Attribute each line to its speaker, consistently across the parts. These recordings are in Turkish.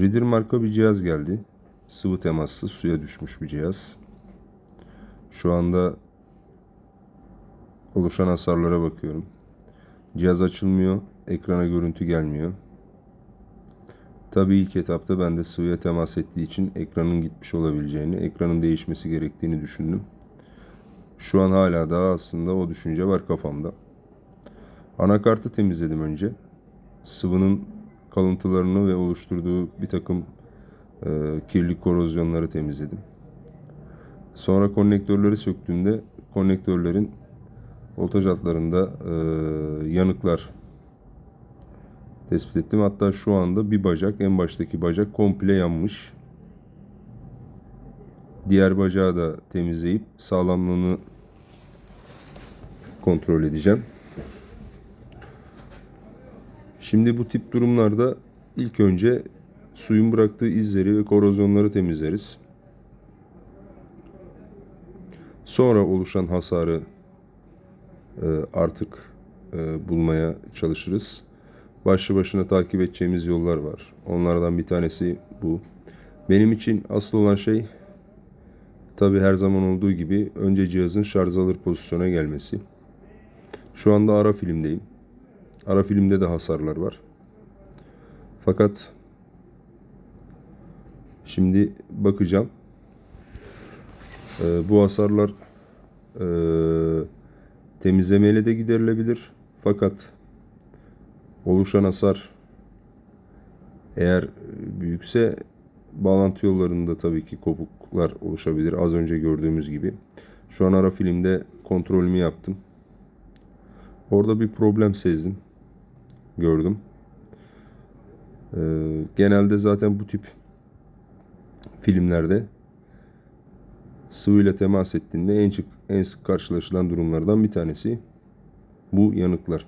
Speaker 1: Reader marka bir cihaz geldi. Sıvı temaslı suya düşmüş bir cihaz. Şu anda oluşan hasarlara bakıyorum. Cihaz açılmıyor, ekrana görüntü gelmiyor. Tabii ilk etapta ben de sıvıya temas ettiği için ekranın gitmiş olabileceğini, ekranın değişmesi gerektiğini düşündüm. Şu an hala daha aslında o düşünce var kafamda. Anakartı temizledim önce. Sıvının kalıntılarını ve oluşturduğu bir takım e, kirli korozyonları temizledim. Sonra konnektörleri söktüğümde konnektörlerin voltaj hatlarında e, yanıklar tespit ettim. Hatta şu anda bir bacak, en baştaki bacak komple yanmış. Diğer bacağı da temizleyip sağlamlığını kontrol edeceğim. Şimdi bu tip durumlarda ilk önce suyun bıraktığı izleri ve korozyonları temizleriz. Sonra oluşan hasarı e, artık e, bulmaya çalışırız. Başlı başına takip edeceğimiz yollar var. Onlardan bir tanesi bu. Benim için asıl olan şey tabi her zaman olduğu gibi önce cihazın şarj alır pozisyona gelmesi. Şu anda ara filmdeyim. Ara filmde de hasarlar var. Fakat şimdi bakacağım. Ee, bu hasarlar e, temizlemeyle de giderilebilir. Fakat oluşan hasar eğer büyükse bağlantı yollarında tabii ki kopuklar oluşabilir. Az önce gördüğümüz gibi. Şu an ara filmde kontrolümü yaptım. Orada bir problem sezdim. Gördüm. Ee, genelde zaten bu tip filmlerde sıvıyla temas ettiğinde en, çık, en sık karşılaşılan durumlardan bir tanesi bu yanıklar.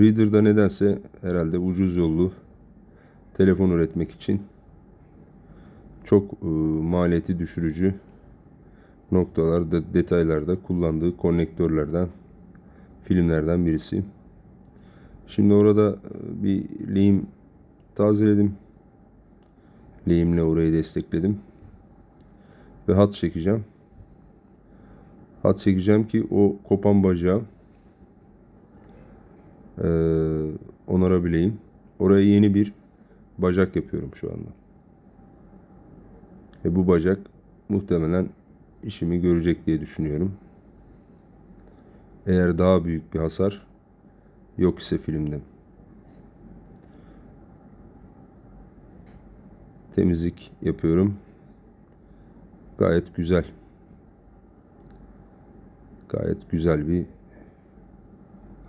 Speaker 1: Reader'da nedense herhalde ucuz yollu telefon üretmek için çok e, maliyeti düşürücü noktalarda, detaylarda kullandığı konnektörlerden, filmlerden birisi. Şimdi orada e, bir lehim tazeledim. Lehimle orayı destekledim. Ve hat çekeceğim. Hat çekeceğim ki o kopan bacağı e, onarabileyim. Oraya yeni bir bacak yapıyorum şu anda. Ve bu bacak muhtemelen işimi görecek diye düşünüyorum. Eğer daha büyük bir hasar yok ise filmde. Temizlik yapıyorum. Gayet güzel. Gayet güzel bir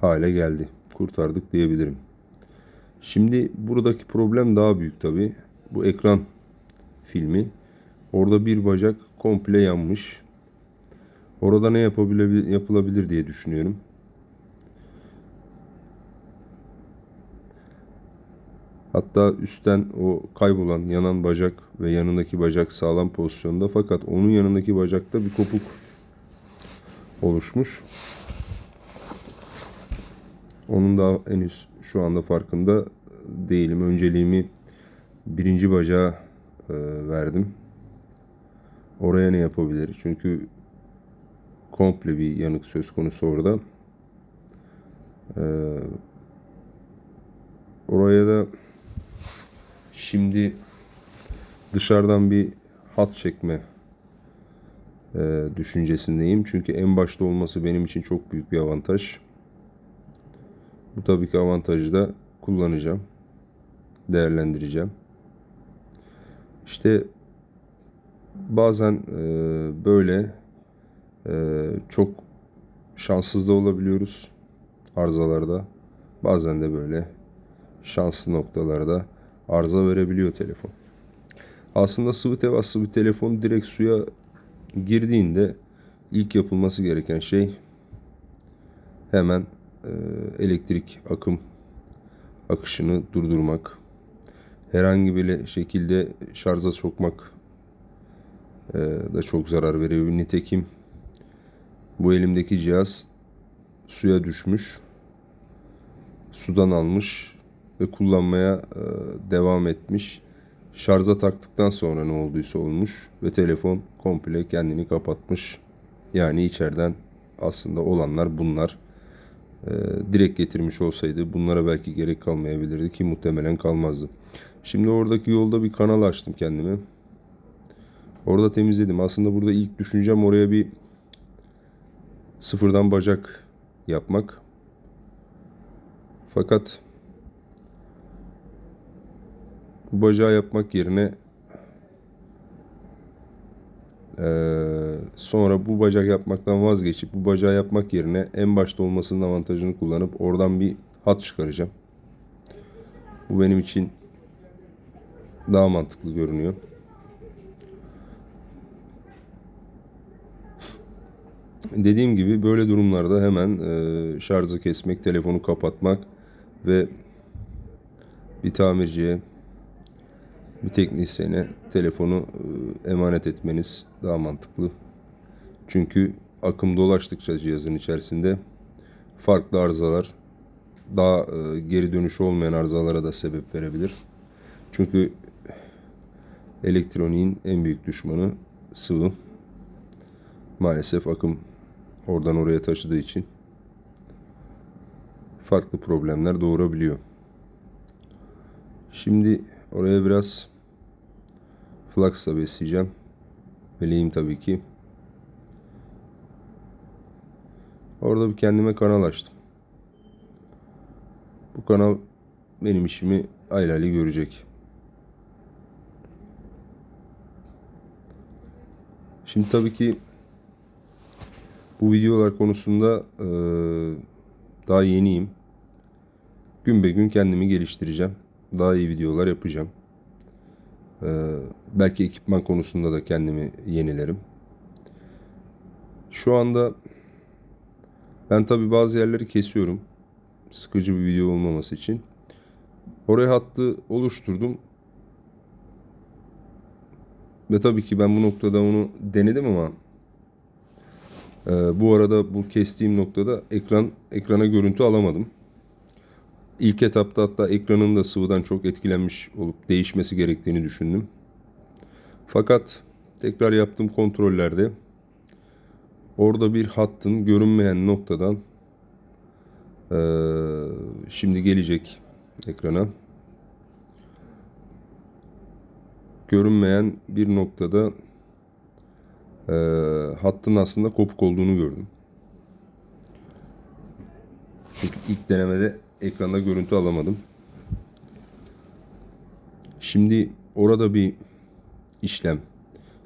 Speaker 1: hale geldi. Kurtardık diyebilirim. Şimdi buradaki problem daha büyük tabi. Bu ekran filmi. Orada bir bacak komple yanmış. Orada ne yapılabilir diye düşünüyorum. Hatta üstten o kaybolan yanan bacak ve yanındaki bacak sağlam pozisyonda fakat onun yanındaki bacakta bir kopuk oluşmuş. Onun da henüz şu anda farkında değilim. Önceliğimi birinci bacağa e, verdim. Oraya ne yapabilir? Çünkü komple bir yanık söz konusu orada. Ee, oraya da şimdi dışarıdan bir hat çekme e, düşüncesindeyim. Çünkü en başta olması benim için çok büyük bir avantaj. Bu tabii ki avantajı da kullanacağım. Değerlendireceğim. İşte bazen e, böyle e, çok şanssız da olabiliyoruz arızalarda. Bazen de böyle şanslı noktalarda arıza verebiliyor telefon. Aslında sıvı temaslı bir telefon direkt suya girdiğinde ilk yapılması gereken şey hemen e, elektrik akım akışını durdurmak. Herhangi bir şekilde şarja sokmak e, da çok zarar veriyor. Nitekim bu elimdeki cihaz suya düşmüş. Sudan almış ve kullanmaya e, devam etmiş. Şarja taktıktan sonra ne olduysa olmuş ve telefon komple kendini kapatmış. Yani içeriden aslında olanlar bunlar. E, direkt getirmiş olsaydı bunlara belki gerek kalmayabilirdi ki muhtemelen kalmazdı. Şimdi oradaki yolda bir kanal açtım kendime. Orada temizledim. Aslında burada ilk düşüncem oraya bir sıfırdan bacak yapmak. Fakat bu bacağı yapmak yerine eee, sonra bu bacak yapmaktan vazgeçip bu bacağı yapmak yerine en başta olmasının avantajını kullanıp oradan bir hat çıkaracağım. Bu benim için daha mantıklı görünüyor. Dediğim gibi böyle durumlarda hemen e, şarjı kesmek, telefonu kapatmak ve bir tamirciye, bir teknisyene telefonu e, emanet etmeniz daha mantıklı. Çünkü akım dolaştıkça cihazın içerisinde farklı arızalar, daha e, geri dönüşü olmayan arızalara da sebep verebilir. Çünkü elektroniğin en büyük düşmanı sıvı. Maalesef akım oradan oraya taşıdığı için farklı problemler doğurabiliyor. Şimdi oraya biraz fluxla besleyeceğim. Ve lehim tabii ki. Orada bir kendime kanal açtım. Bu kanal benim işimi aylali görecek. Şimdi tabii ki bu videolar konusunda daha yeniyim. Gün be gün kendimi geliştireceğim. Daha iyi videolar yapacağım. Eee, belki ekipman konusunda da kendimi yenilerim. Şu anda ben tabii bazı yerleri kesiyorum. Sıkıcı bir video olmaması için. Oraya hattı oluşturdum. Ve tabii ki ben bu noktada onu denedim ama ee, bu arada bu kestiğim noktada ekran ekrana görüntü alamadım. İlk etapta hatta ekranın da sıvıdan çok etkilenmiş olup değişmesi gerektiğini düşündüm. Fakat tekrar yaptığım kontrollerde orada bir hattın görünmeyen noktadan şimdi gelecek ekrana görünmeyen bir noktada e, hattın aslında kopuk olduğunu gördüm. Çünkü ilk denemede ekranda görüntü alamadım. Şimdi orada bir işlem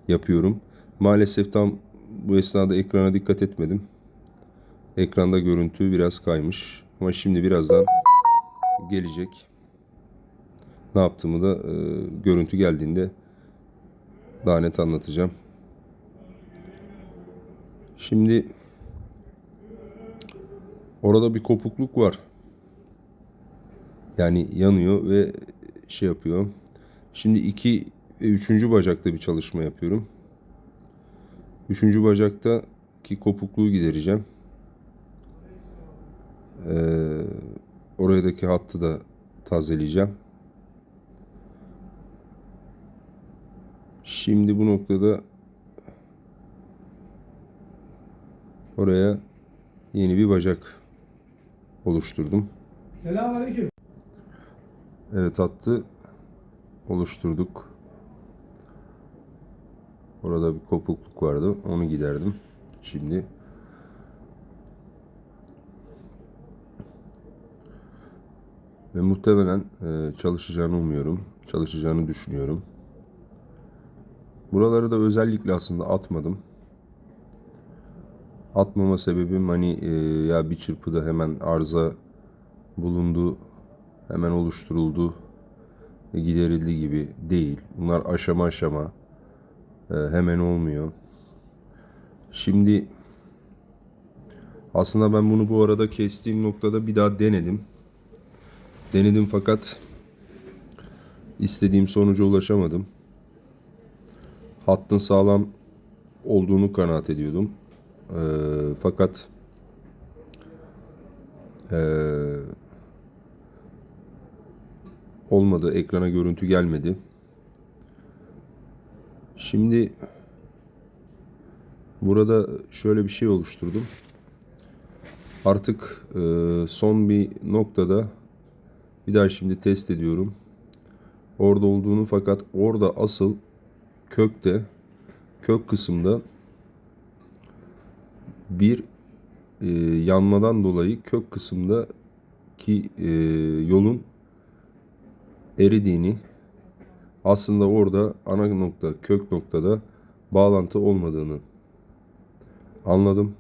Speaker 1: yapıyorum. Maalesef tam bu esnada ekrana dikkat etmedim. Ekranda görüntü biraz kaymış. Ama şimdi birazdan gelecek. Ne yaptığımı da e, görüntü geldiğinde daha net anlatacağım. Şimdi orada bir kopukluk var. Yani yanıyor ve şey yapıyor. Şimdi iki ve üçüncü bacakta bir çalışma yapıyorum. Üçüncü bacakta ki kopukluğu gidereceğim. Ee, oradaki hattı da tazeleyeceğim. Şimdi bu noktada oraya yeni bir bacak oluşturdum.
Speaker 2: Selamünaleyküm.
Speaker 1: Evet hattı oluşturduk. Orada bir kopukluk vardı. Onu giderdim. Şimdi ve muhtemelen e, çalışacağını umuyorum. Çalışacağını düşünüyorum. Buraları da özellikle aslında atmadım. Atmama sebebim hani e, ya bir çırpıda hemen arıza bulundu, hemen oluşturuldu, giderildi gibi değil. Bunlar aşama aşama e, hemen olmuyor. Şimdi aslında ben bunu bu arada kestiğim noktada bir daha denedim. Denedim fakat istediğim sonuca ulaşamadım. Hattın sağlam olduğunu kanaat ediyordum. Ee, fakat ee, olmadı. Ekrana görüntü gelmedi. Şimdi burada şöyle bir şey oluşturdum. Artık e, son bir noktada bir daha şimdi test ediyorum. Orada olduğunu fakat orada asıl kökte kök kısımda bir e, yanmadan dolayı kök kısımdaki e, yolun eridiğini aslında orada ana nokta kök noktada bağlantı olmadığını anladım.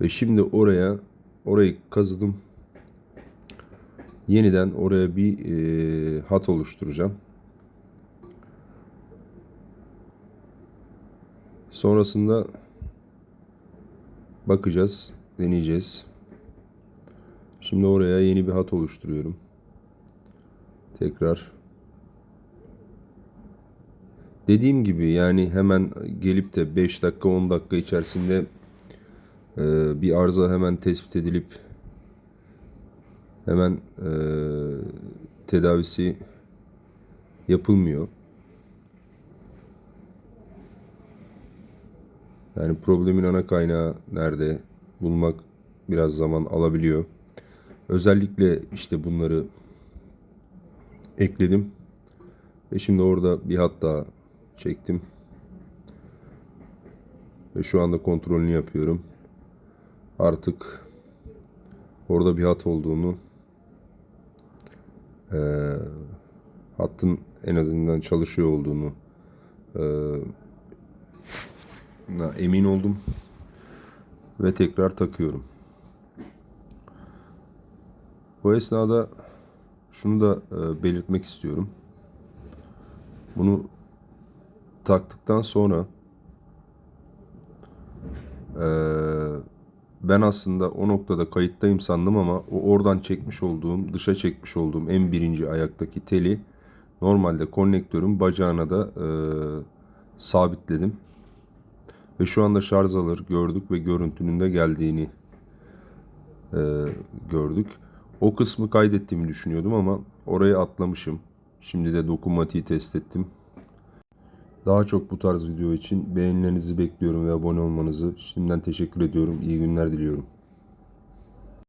Speaker 1: Ve şimdi oraya orayı kazıdım. Yeniden oraya bir e, hat oluşturacağım. Sonrasında bakacağız, deneyeceğiz. Şimdi oraya yeni bir hat oluşturuyorum. Tekrar. Dediğim gibi yani hemen gelip de 5 dakika 10 dakika içerisinde e, bir arıza hemen tespit edilip hemen e, tedavisi yapılmıyor. Yani problemin ana kaynağı nerede bulmak biraz zaman alabiliyor. Özellikle işte bunları ekledim. Ve şimdi orada bir hat daha çektim. Ve şu anda kontrolünü yapıyorum. Artık orada bir hat olduğunu eee, hattın en azından çalışıyor olduğunu na emin oldum. Ve tekrar takıyorum. Bu esnada şunu da e, belirtmek istiyorum. Bunu taktıktan sonra e, ben aslında o noktada kayıttayım sandım ama o oradan çekmiş olduğum, dışa çekmiş olduğum en birinci ayaktaki teli normalde konnektörün bacağına da e, sabitledim. Ve şu anda şarj alır gördük ve görüntünün de geldiğini e, gördük. O kısmı kaydettiğimi düşünüyordum ama orayı atlamışım. Şimdi de dokunmatiği test ettim. Daha çok bu tarz video için beğenilerinizi bekliyorum ve abone olmanızı şimdiden teşekkür ediyorum. İyi günler diliyorum.